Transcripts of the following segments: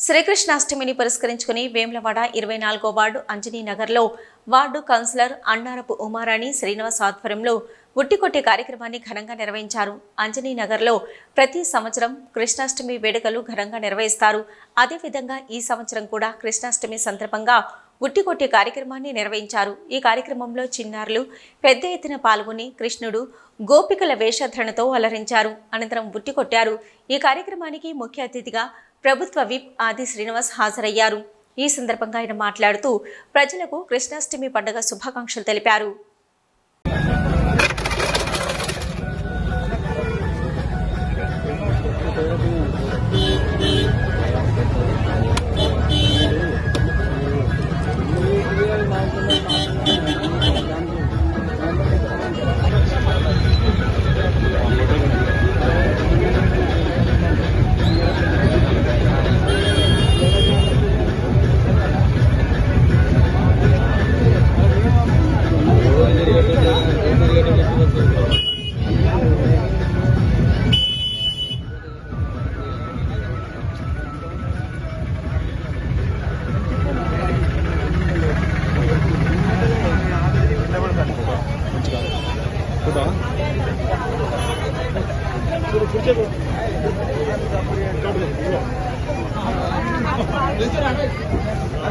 శ్రీకృష్ణాష్టమిని పురస్కరించుకుని వేములవాడ ఇరవై నాలుగో వార్డు అంజనీ నగర్లో వార్డు కౌన్సిలర్ అన్నారపు ఉమారాణి శ్రీనివాస్ ఆధ్వర్యంలో ఉట్టికొట్టే కార్యక్రమాన్ని ఘనంగా నిర్వహించారు. అంజనీ నగర్లో ప్రతి సంవత్సరం కృష్ణాష్టమి వేడుకలు ఘనంగా నిర్వహిస్తారు. అదేవిధంగా ఈ సంవత్సరం కూడా కృష్ణాష్టమి సందర్భంగా ఉట్టికొట్టే కార్యక్రమాన్ని నిర్వహించారు. ఈ కార్యక్రమంలో చిన్నారులు పెద్ద ఎత్తున పాల్గొని కృష్ణుడు గోపికల వేషధరణతో అలరించారు. అనంతరం ఉట్టికొట్టారు. ఈ కార్యక్రమానికి ముఖ్య అతిథిగా ప్రభుత్వ విప్ ఆది శ్రీనివాస్ హాజరయ్యారు. ఈ సందర్భంగా ఆయన మాట్లాడుతూ ప్రజలకు కృష్ణాష్టమి పండుగ శుభాకాంక్షలు తెలిపారు.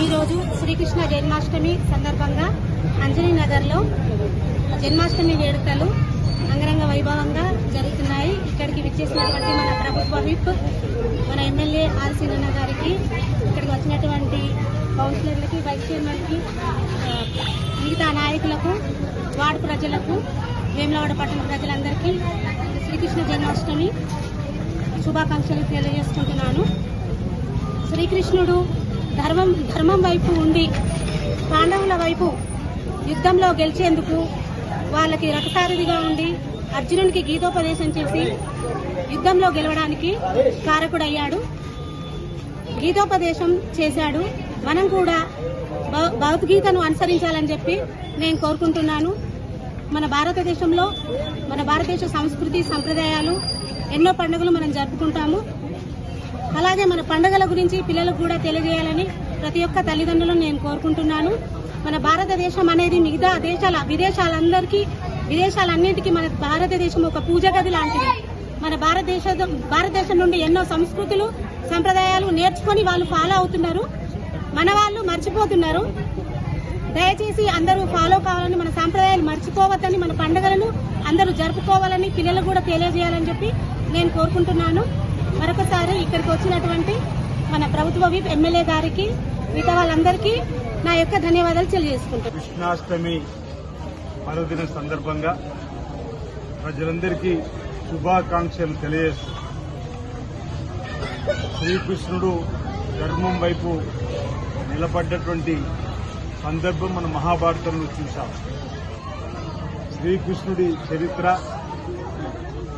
ఈరోజు శ్రీకృష్ణ జన్మాష్టమి సందర్భంగా అంజనీ నగర్లో జన్మాష్టమి వేడుకలు అంగరంగ వైభవంగా జరుగుతున్నాయి. ఇక్కడికి విచ్చేసినటువంటి మన ప్రభుత్వ విప్ మన ఎమ్మెల్యే ఆర్ సీనన్న గారికి ఇక్కడికి వచ్చినటువంటి కౌన్సిలర్లకి వైస్ చైర్మన్కి మిగతా నాయకులకు వార్డు ప్రజలకు వేములవాడ పట్టణ ప్రజలందరికీ శ్రీకృష్ణ జన్మాష్టమి శుభాకాంక్షలు తెలియజేసుకుంటున్నాను. శ్రీకృష్ణుడు ధర్మం ధర్మం వైపు ఉండి పాండవుల వైపు యుద్ధంలో గెలిచేందుకు వాళ్ళకి రథసారథిగా ఉండి అర్జునునికి గీతోపదేశం చేసి యుద్ధంలో గెలవడానికి కారకుడయ్యాడు. గీతోపదేశం చేశాడు. మనం కూడా భగవద్గీతను అనుసరించాలని చెప్పి నేను కోరుకుంటున్నాను. మన భారతదేశంలో మన భారతదేశ సంస్కృతి సంప్రదాయాలు ఎన్నో పండుగలు మనం జరుపుకుంటాము. అలాగే మన పండుగల గురించి పిల్లలకు కూడా తెలియజేయాలని ప్రతి ఒక్క తల్లిదండ్రులను నేను కోరుకుంటున్నాను. మన భారతదేశం అనేది మిగతా దేశాల విదేశాలందరికీ విదేశాలన్నింటికీ మన భారతదేశం ఒక పూజ గది లాంటిది. మన భారతదేశ భారతదేశం నుండి ఎన్నో సంస్కృతులు సంప్రదాయాలు నేర్చుకొని వాళ్ళు ఫాలో అవుతున్నారు. మన వాళ్ళు మర్చిపోతున్నారు. దయచేసి అందరూ ఫాలో కావాలని మన సాంప్రదాయాలు మర్చిపోవద్దని మన పండుగలను అందరూ జరుపుకోవాలని పిల్లలు కూడా తెలియజేయాలని చెప్పి నేను కోరుకుంటున్నాను. మరొకసారి ఇక్కడికి వచ్చినటువంటి మన ప్రభుత్వ విప్ ఎమ్మెల్యే గారికి మిగతా వాళ్ళందరికీ నా యొక్క ధన్యవాదాలు తెలియజేసుకుంటాను కృష్ణాష్టమి పర్వదిన సందర్భంగా ప్రజలందరికీ శుభాకాంక్షలు తెలియజేస్తూ శ్రీకృష్ణుడు ధర్మం వైపు నిలబడ్డటువంటి సందర్భం మన మహాభారతంలో చూశాం. శ్రీకృష్ణుడి చరిత్ర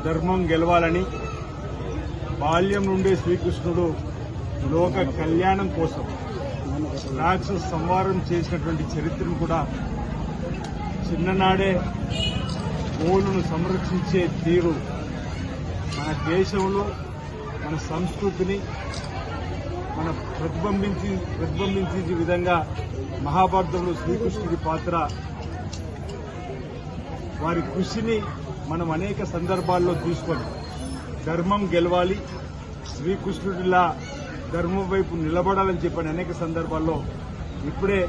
ధర్మం గెలవాలని బాల్యం నుండే శ్రీకృష్ణుడు లోక కళ్యాణం కోసం రాక్షస సంవారం చేసినటువంటి చరిత్రను కూడా చిన్ననాడే గోవులను సంరక్షించే తీరు మన దేశంలో మన సంస్కృతిని మన ప్రతిబింబించి ప్రతిబింబించే విధంగా మహాభారతంలో శ్రీకృష్ణుడి పాత్ర వారి కృషిని మనం అనేక సందర్భాల్లో తీసుకొని ధర్మం గెలవాలి శ్రీకృష్ణుడిలా ధర్మం వైపు నిలబడాలని చెప్పని అనేక సందర్భాల్లో ఇప్పుడే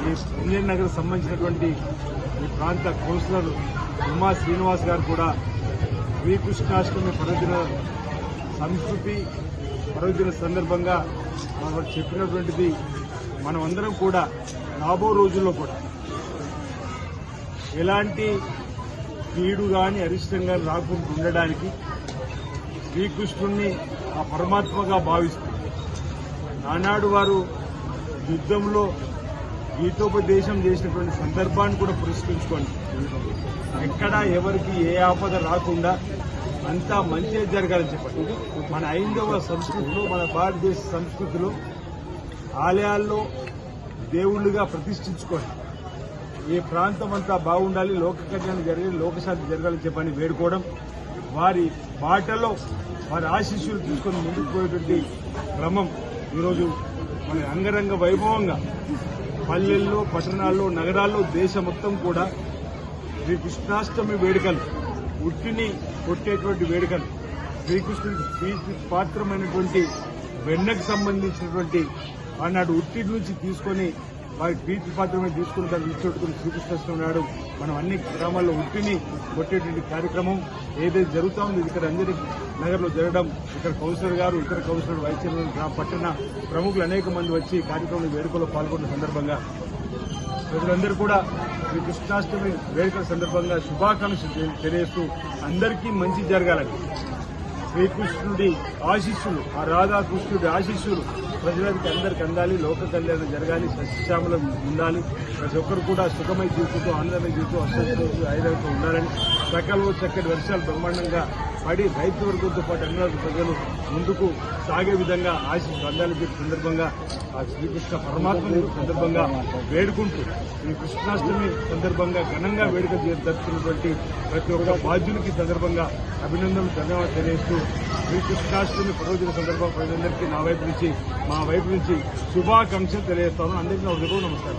ఈ ఇండియన్ నగర్ సంబంధించినటువంటి ఈ ప్రాంత కౌన్సిలర్ ఉమా శ్రీనివాస్ గారు కూడా శ్రీకృష్ణాష్టమి పర్వదిన సంస్కృతి పర్వదిన సందర్భంగా మనకు చెప్పినటువంటిది మనమందరం కూడా రాబో రోజుల్లో కూడా ఎలాంటి కీడు గాని అరిష్టం కానీ రాకుండా ఉండడానికి శ్రీకృష్ణుణ్ణి ఆ పరమాత్మగా భావిస్తుంది. ఆనాడు వారు యుద్ధంలో గీతోపదేశం చేసినటువంటి సందర్భాన్ని కూడా పురస్కరించుకోండి. ఎక్కడ ఎవరికి ఏ ఆపద రాకుండా అంతా మంచిగా జరగాలని చెప్పండి. మన ఐందవ సంస్కృతిలో మన భారతదేశ సంస్కృతిలో ఆలయాల్లో దేవుళ్ళుగా ప్రతిష్ఠించుకోండి. ఈ ప్రాంతం అంతా బాగుండాలి లోక కళ్యాణం జరగాలి లోకశాంతి జరగాలని చెప్పని వేడుకోవడం వారి బాటలో వారి ఆశీస్సులు తీసుకొని ముందుకు పోయేటువంటి క్రమం ఈరోజు మన అంగరంగ వైభవంగా పల్లెల్లో పట్టణాల్లో నగరాల్లో దేశం మొత్తం కూడా శ్రీకృష్ణాష్టమి వేడుకలు ఉట్టిని కొట్టేటువంటి వేడుకలు శ్రీకృష్ణుడికి ప్రీతి పాత్రమైనటువంటి వెన్నకు సంబంధించినటువంటి ఆనాడు ఉట్టి నుంచి తీసుకొని వారి ప్రీతి పాత్రమే తీసుకుని దాన్ని విడిచిపెట్టుకుని చూపిస్తున్నాడు మనం అన్ని గ్రామాల్లో ఉట్టిని కొట్టేటువంటి కార్యక్రమం ఏదైతే జరుగుతా ఉంది ఇక్కడ అందరి నగర్లో జరగడం ఇక్కడ కౌన్సిలర్ గారు ఇతర కౌన్సిలర్ వైస్ చైర్మన్ గ్రామ పట్టణ ప్రముఖులు అనేక మంది వచ్చి కార్యక్రమం కార్యక్రమంలో వేడుకలో పాల్గొన్న సందర్భంగా ప్రజలందరూ కూడా శ్రీ కృష్ణాష్టమి వేడుకల సందర్భంగా శుభాకాంక్షలు తె- తెలియజేస్తూ అందరికీ మంచి జరగాలని. శ్రీకృష్ణుడి ఆశీస్సులు ఆ రాధాకృష్ణుడి ఆశీస్సులు ప్రజలకి అందరికి అందాలి లోక కళ్యాణం జరగాలి సస్యశ్యామలం ఉండాలి. ప్రతి ఒక్కరు కూడా సుఖమై జీవితంతో ఆనందమై జీవితం అసలు ఐదంతో ఉండాలని సకల చక్కటి వర్షాలు బ్రహ్మాండంగా పడి రైతు వర్గంతో పాటు అన్ని ప్రజలు ముందుకు సాగే విధంగా ఆశీస్సు అందాలని చెప్పి సందర్భంగా ఆ శ్రీకృష్ణ పరమాత్మని సందర్భంగా వేడుకుంటూ ఈ కృష్ణాష్టమి సందర్భంగా ఘనంగా వేడుక చే- జరుపుతున్నటువంటి ప్రతి ఒక్క బాధ్యులకి సందర్భంగా అభినందనలు ధన్యవాదాలు తెలియజేస్తూ శ్రీకృష్ణాష్టమి పర్వదిన సందర్భంగా ప్రజలందరికీ నా వైపు నుంచి మా వైపు నుంచి శుభాకాంక్షలు తెలియజేస్తాను. అందరికీ నా హృదయపూర్వక నమస్కారం.